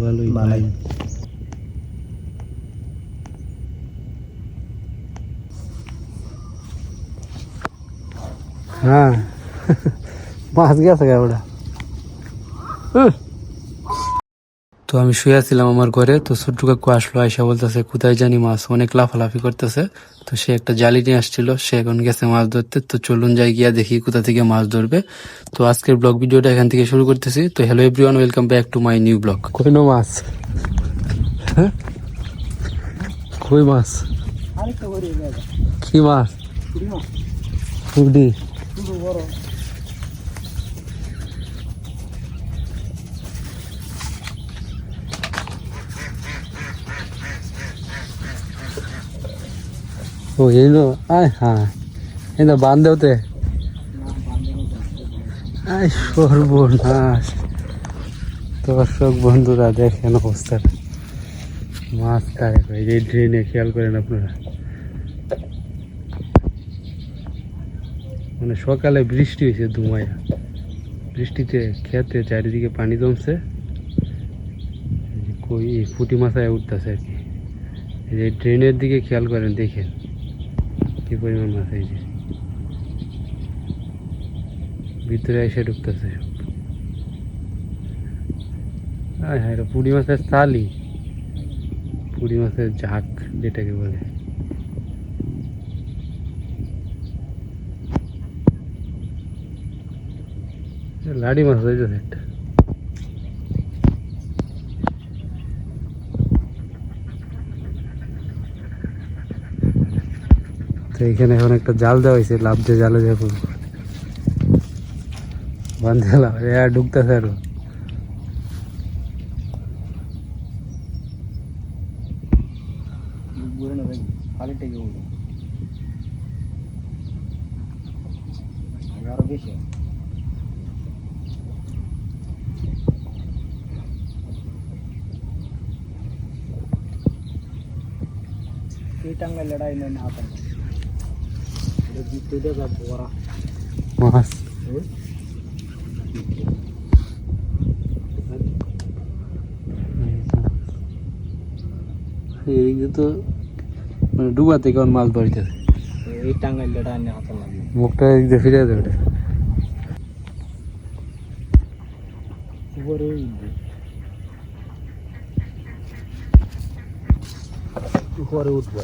ভালোই ভালোই। হ্যাঁ। মাছ গেছে গা ওটা। তো আমি শুয়ে ছিলাম আমার ঘরে তো ছোট্ট কাকু আসলো আয়সা বলতেছে কোথায় জানি মাছ? অনেক লাফালাফি করতেছে। তো সে একটা জালি নিয়ে আসছিল সে এখন গেছে মাছ ধরতে। তো চলুন যাই গিয়া দেখি কোথা থেকে মাছ ধরবে। তো আজকের ব্লগ ভিডিওটা এখান থেকে শুরু করতেছি। তো hello everyone welcome back to my new blog কই নো মাছ? হ্যাঁ? কই মাছ? কি মাছ? শুধু বড়। আয় হ্যাঁ এই তো বান্ধ দেওতে আয় সর্বনাশ দর্শক বন্ধুরা দেখেন অবস্থাটা মাছ কারে কয় এই ড্রেনে খেয়াল করেন আপনারা মানে সকালে বৃষ্টি হয়েছে ধুমায়া বৃষ্টিতে খেতে চারিদিকে পানি জমছে কই ফুটি মাথায় উঠতেছে আর কি এই ড্রেনের দিকে খেয়াল করেন দেখেন কি পরিমাণ মাছ যে? ভিতরে এসে ঢুকতেছে। হ্যাঁ হ্যাঁ এটা পুঁটি মাছের তালি পুঁটি মাছের ঝাঁক, যেটাকে বলে। লাড়ি মাছ হয়েছে একটা। তো এখানে এখন একটা জাল দেওয়া হয়েছে, লাভ দিয়ে জালে দিয়ে পড়ব বান্ধে লাভ এ আর ঢুকতেছে আরও। বুড়ে না ভাই খালি টেকে মাছ এইদিকে তো মানে ডুবা থেকে মাছ লাগে মুখটা এদিক ফিরে দেবে। ওটা উপরে উপরে উঠবো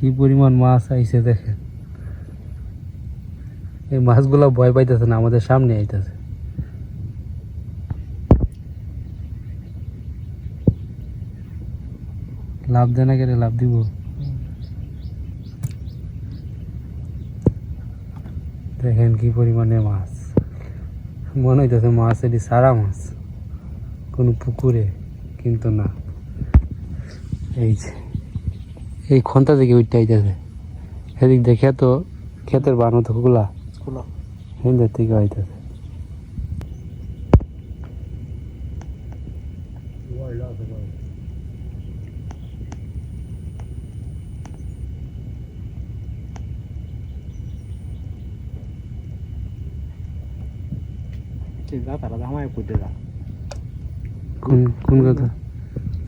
কি পরিমাণ মাছ আইছে দেখেন। এই মাছগুলো ভয় পাইতেছে না, আমাদের সামনে আইতেছে। লাভ দেয় না কেন লাভ দিব। দেখেন কি পরিমাণে মাছ। মনে হইতেছে মাছ এটি সারা মাছ। কোনো পুকুরে, কিন্তু না। এই যে। এই খন্তা থেকে উঠতে আইতেছে। সেদিক দেখে তো ক্ষেতের বানো তো গুলা খোলা। হিন্দের থেকে আইতেছে। কোন কোন কথা?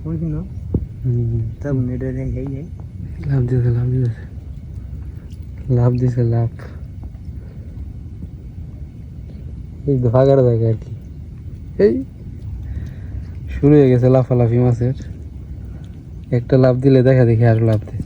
ওই দিন হুম, তব নেই। লাভ দিয়েছে লাভ দিয়েছে লাভ দিয়েছে লাভ। এই ভাগার জায়গা আর কি। এই, শুরু হয়ে গেছে লাফালাফি মাছের। একটা লাভ দিলে দেখা দেখি আর লাভ দেয়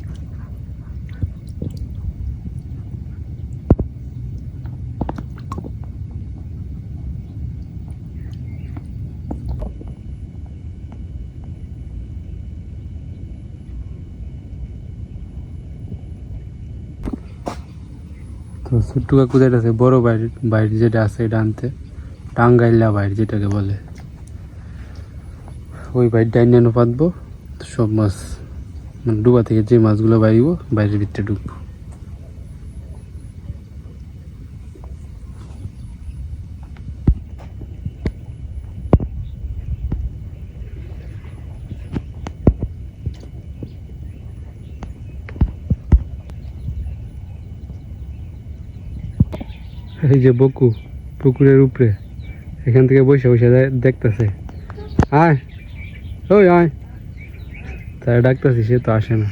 তো ছোট্ট কাকু যেটা আছে? বড় বাইর বাইর যেটা আছে এটা আনতে। টাঙ্গাইলা বাইর যেটাকে বলে। ওই বাইর ডাইনানো পাতবো সব মাছ মানে ডুবা থেকে যে মাছগুলো বাইরিব বাইরের ভিতরে ঢুকবো। এই যে বকু, পুকুরের উপরে, এখান থেকে বসে বসে দেখতেছে। আয়, ওই আয়। তাই ডাকতেছি, সে তো আসে না।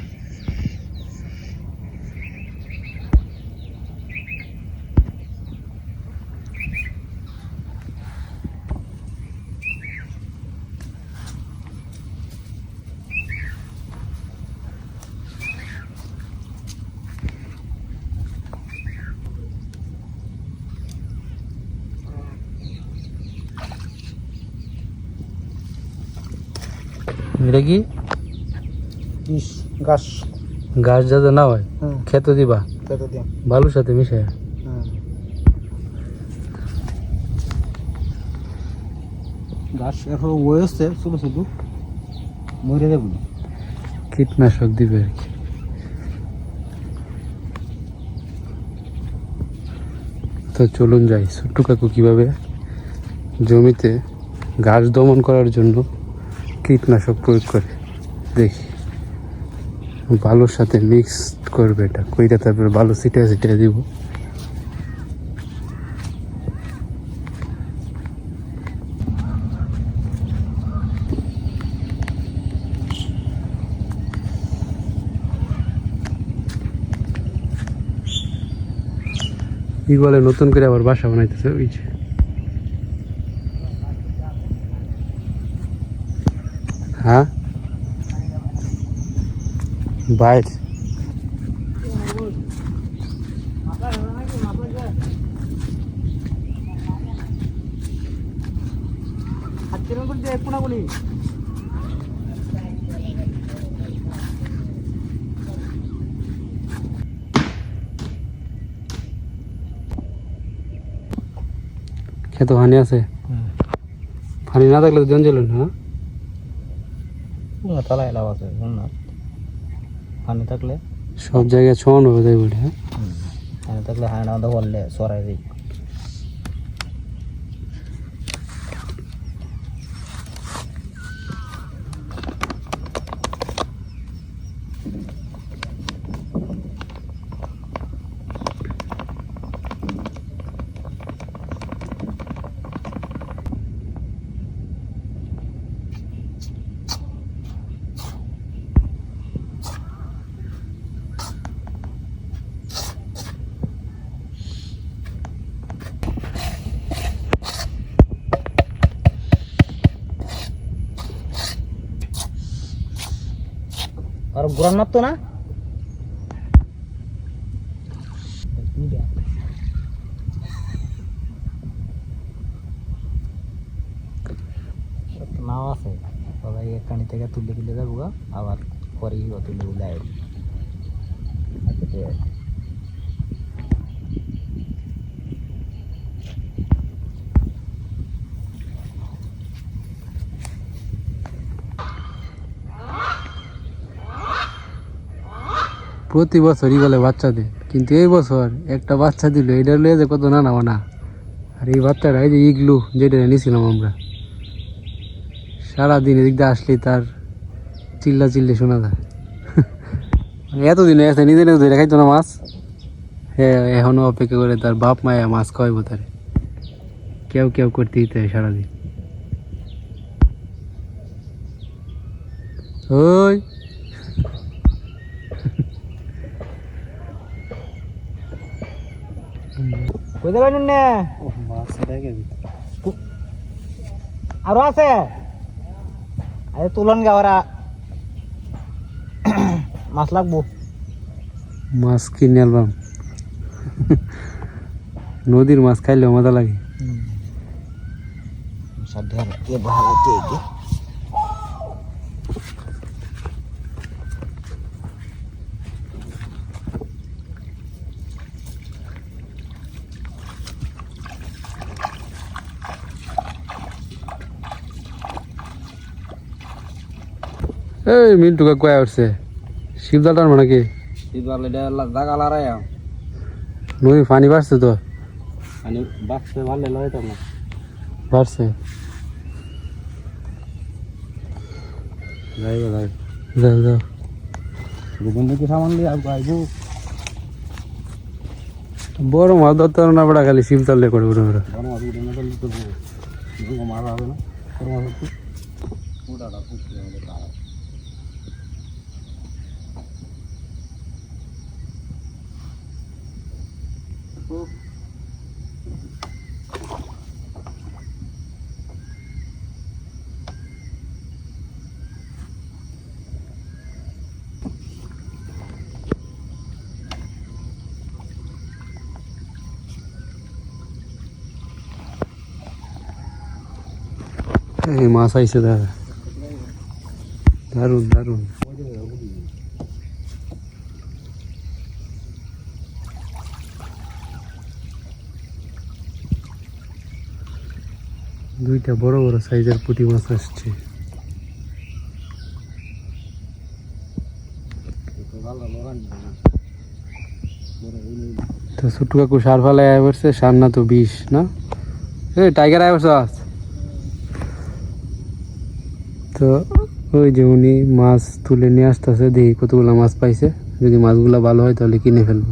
এটা কি? গাছ গাছ যাতে না হয় খেতে দিবা। বালুর সাথে মিশে। গাছ এখন মরে দেবো কীটনাশক দিবে আর কি। তো চলুন যাই ছোট্ট কাকু কীভাবে জমিতে গাছ দমন করার জন্য কীটনাশক প্রয়োগ করে। দেখি। বালুর সাথে মিক্স করবে এটা। কইটা তারপরে বালু ছিটিয়ে ছিটিয়ে দিব। কি বলে নতুন করে আবার বাসা বানাইতেছে, ওই যে। হ্যাঁ? বাইর। খেতে পানি আছে? পানি না থাকলে জঞ্জল না হ্যাঁ? তালা এলাও আছে না? পানি থাকলে? সব জায়গায় ছন হয়ে যায় বলে হ্যাঁ? পানি থাকলে হায় না বললে সরাই দিই। আর তো না? নাও আছে। সবাই এক কানি থেকে তুলে তুলে যাব আবার পরে গিয়ে তুলে তুলে প্রতি বছরই বলে বাচ্চা দেয় কিন্তু এই বছর একটা বাচ্চা দিল, এটা লয়ে যে কত না না না আর এই বাচ্চাটা এই যে ইগলু, যেটা নিয়েছিলাম আমরা। সারাদিন এদিক দিয়ে আসলে তার চিল্লা চিল্লি শোনা যায়। মানে এতদিন গেছে নিজে নিজে ধরে খাইতো না মাছ। হ্যাঁ এখনও অপেক্ষা করে তার বাপ মায়া মাছ খাওয়াইবো তারে। কেউ কেউ করতে দিতে হয় সারাদিন। ওই কই দেবেন নে? আরও আছে? আরে তুলন গে ওরা। মাছ লাগবো। মাছ কিনে আলবাম নদীর মাছ খাইলেও মজা লাগে। সদ্য এ ভালো কে? এই মিন্টু কাকু আয় উঠছে শিবদাটার মানে কি নদী পানি বাড়ছে তো। মানে বাচ্চা ভালো লড়াই তো না। বাড়ছে। যাইবো যাই যাও যাও। গোবিন্দ কি সামান দিয়ে আইবো বড় মাছ ধরতে না বড় খালি শিল চাললে করে বড় বড় বড় মাছ উঠে না তো এরকম হবে না। বড় মাছ এই মাছ আইছে দাদা দারুণ দারুণ দুইটা বড় বড় সাইজের পুঁটি মাছ আসছে। তো ছোট্টু কাকু সার ফালাই আয় পড়ছে তো বিষ, না? এ টাইগার আয় আজ। তো ওই যে উনি মাছ তুলে নিয়ে আসতেছে, দেখি কতগুলো মাছ পাইছে। যদি মাছগুলো ভালো হয় তাহলে কিনে ফেলব।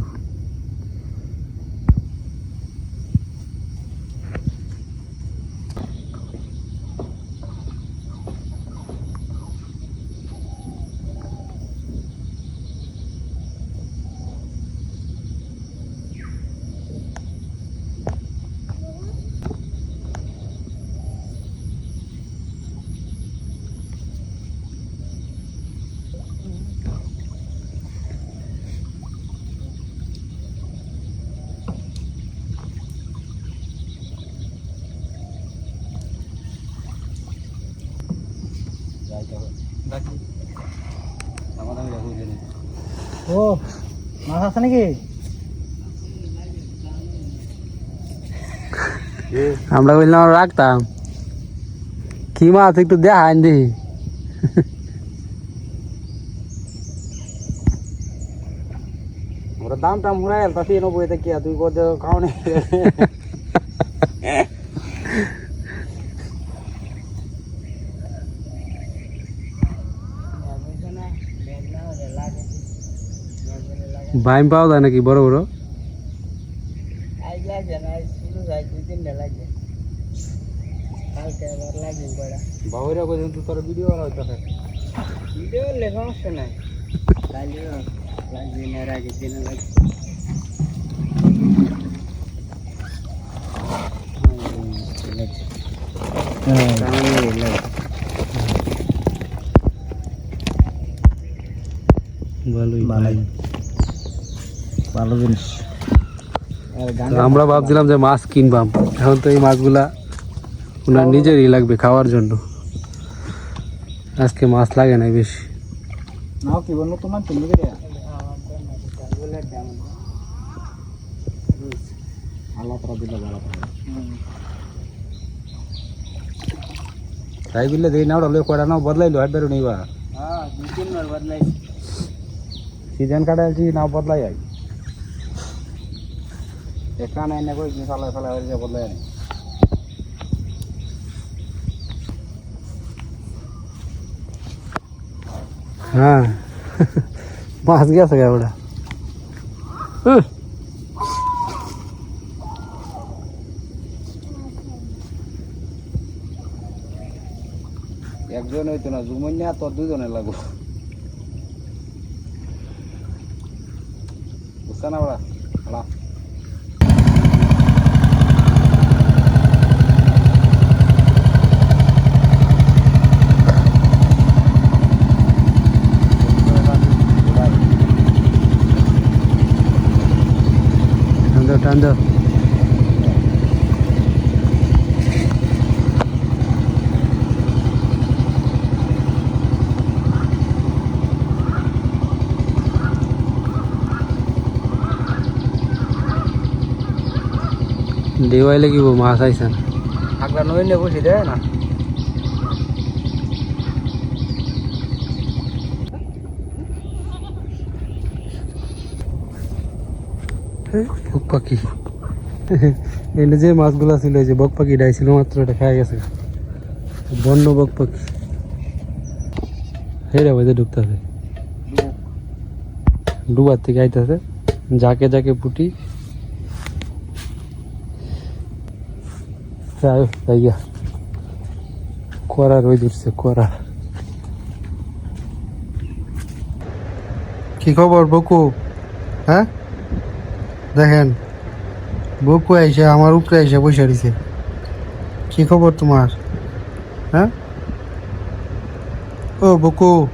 ও মাছ আছে নাকি? আমরা বললাম রাখতাম। কি মাছ একটু দেখান দেখি। ওরা দাম টাম মুড়াই তাতে নব্বই থেকে তুই কত খাও নে বাইম পাওয়া যায় নাকি বড় বড়? ভালোই ভালোই। ভালো জিনিস। আমরা ভাবছিলাম যে মাছ কিনবাম। এখন তো এই মাছগুলা ওনার নিজেরই লাগবে খাওয়ার জন্য। আজকে মাছ লাগে না বেশি। তাই বিলে দেই নাও লই কড়া নাও বদলাইলো হাট বেরো হ্যাঁ তিনবার বদলাইছি। সিজন কাটাইছি নাও বদলাই আই। একা নাই না কই চালাই ফালাই হয়ে আনি হ্যাঁ। মাছ গেছে গা ওটা একজন হইতো না জুমন্যা তোর দুজনে লাগবো। বুঝছে না अंदर। देवायला की भाऊ मासा आगला नवीन बशी द्या ना। বক পাখি। এনে যে মাছগুলো ছিল যে বক পাখি ডাইছিল, মাত্র এটা খাই গেছে। বন্য বক পাখি। হেরে বাজে ঢুকতেছে ডুবার থেকে আইতেছে। যাকে যাকে পুটি। যাইয়া করা রই দিচ্ছে করা কি খবর বকু? হ্যাঁ? দেখেন, বকু এসে আমার উপরে এসে বসে দিছে কি খবর তোমার? হ্যাঁ? ও, বকু,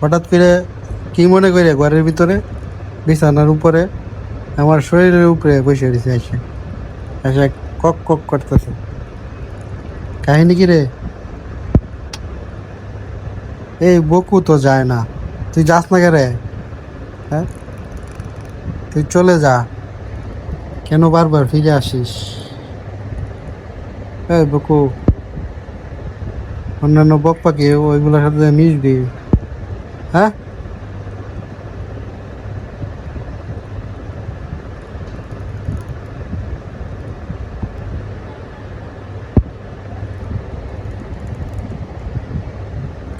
হঠাৎ করে কি মনে করে ঘরের ভিতরে? বিছানার উপরে, আমার শরীরের উপরে বসে দিছে এসে এসে কক কক করতেছে। কাহিনী কি রে? এই বকু তো যায় না। তুই যাস না কে রে? হ্যাঁ? তুই চলে যা। কেন বারবার ফিরে আসিস? এই বকু, অন্যান্য বক পাখি ওইগুলোর সাথে মিশবি হ্যাঁ?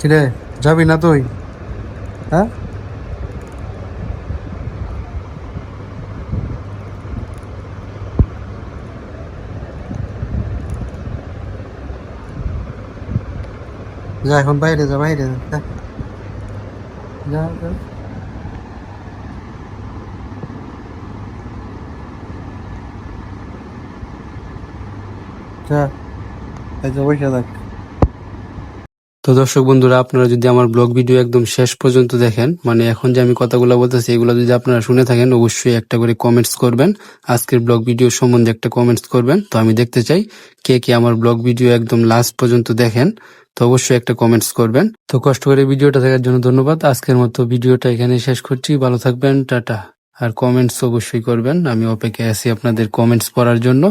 কিরে, যাবি না তুই? হ্যাঁ? যা এখন বাইরে যা বাইরে যা যা। যা এই যে বসে থাক। তো দর্শক বন্ধুরা, আপনারা যদি আমার ব্লগ ভিডিও একদম শেষ পর্যন্ত দেখেন মানে এখন যে আমি কথাগুলো বলতেছি, এগুলো যদি আপনারা শুনে থাকেন, অবশ্যই একটা করে কমেন্টস করবেন। আজকের ব্লগ ভিডিও সম্বন্ধে একটা কমেন্টস করবেন। তো আমি দেখতে চাই, কে কে আমার ব্লগ ভিডিও একদম লাস্ট পর্যন্ত দেখেন, তো অবশ্যই একটা কমেন্টস করবেন। তো কষ্ট করে ভিডিওটা দেখার জন্য ধন্যবাদ। আজকের মতো ভিডিওটা এখানে শেষ করছি। ভালো থাকবেন, টাটা। আর কমেন্টস অবশ্যই করবেন। আমি অপেক্ষায় আছি আপনাদের কমেন্টস পড়ার জন্য।